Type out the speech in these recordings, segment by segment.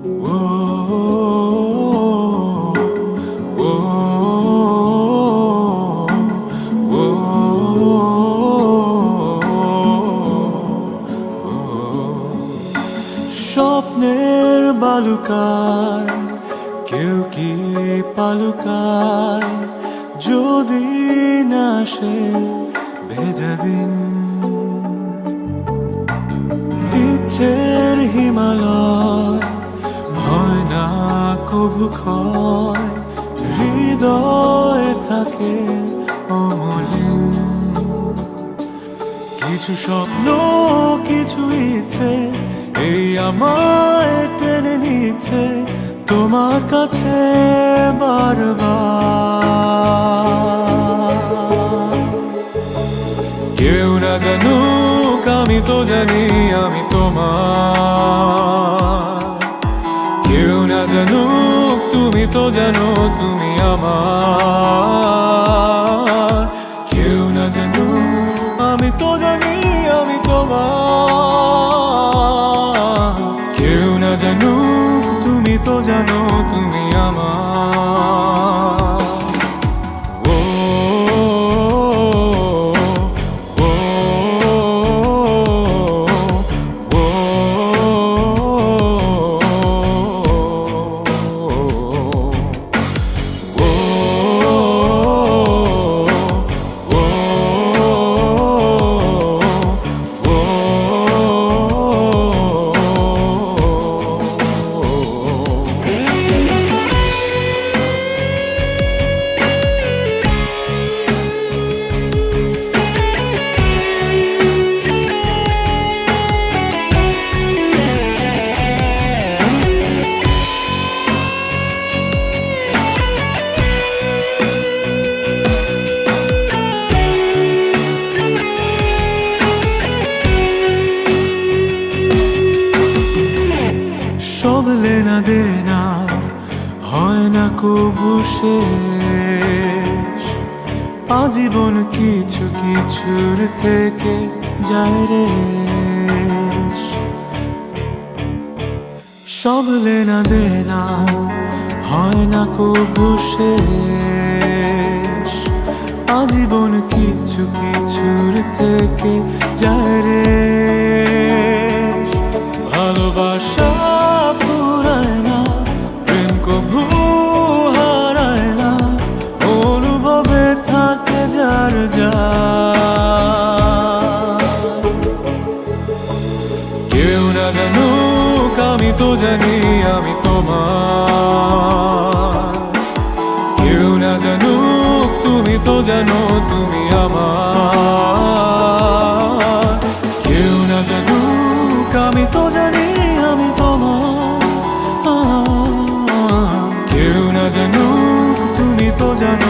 স্বপ্নের বালুকায় কেউ কি পালুকায় যদি না সে ভেজা দিন। ইচ্ছের হিমালয় কবু ক্ষয়, হৃদয়ে থাকে অমলিন। কিছু স্বপ্ন, কিছু ইচ্ছে, এই আমায় টেনে নিচ্ছে তোমার কাছে বারবার। কেউ না জানুক, আমি তো জানি আমি তোমার জানো তুমি আমার। কেউ না যেন আমি তো জানি, আমি তোমার। কেউ না জানুক, তুমি তো জানো তুমি আমার। শেষ। আজীবন কিছু কিছুর থেকে যায় রে। সব লেনা দেনা হয় না কবু শেষ। আজীবন কিছু কিছুর থেকে যায় রে। ভালোবাসা পুরায় না, প্রেম কভু তো জানি আমি তোমার। কেউ না জানুক, তুমি তো জানো তুমি আমার। কেউ না জানুক, আমি তো জানি আমি তোমার। কেউ না জানুক, তুমি তো জানো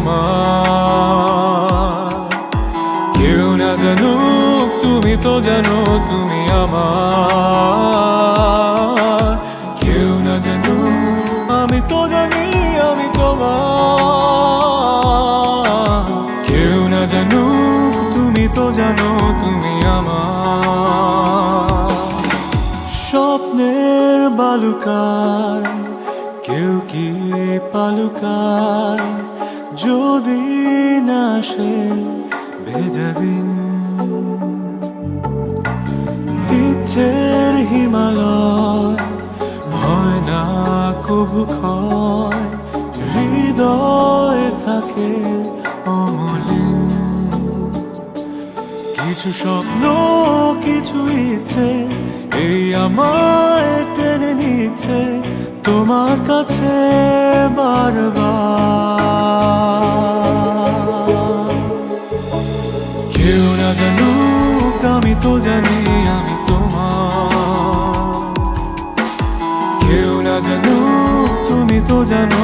আমি তোমার কেউ না জানুক, তুমি তো জানো তুমি আমার। কেউ না জানুক, আমি তো জানি আমি তোমার। কেউ না জানুক, তুমি তো জানো তুমি আমার। স্বপ্নের বালুকায়, কেউ কি পালুকায়? যদি না সে ভেজা দিন। ইচ্ছের হিমালয় হয় না খুব ক্ষয়, হৃদয়ে থাকে অমলিন। কিছু স্বপ্ন, কিছু ইচ্ছে, এই আমায় টেনে নিচ্ছে, তোমার কাছে বারবার। কেউ না জানুক তুমি তো জানো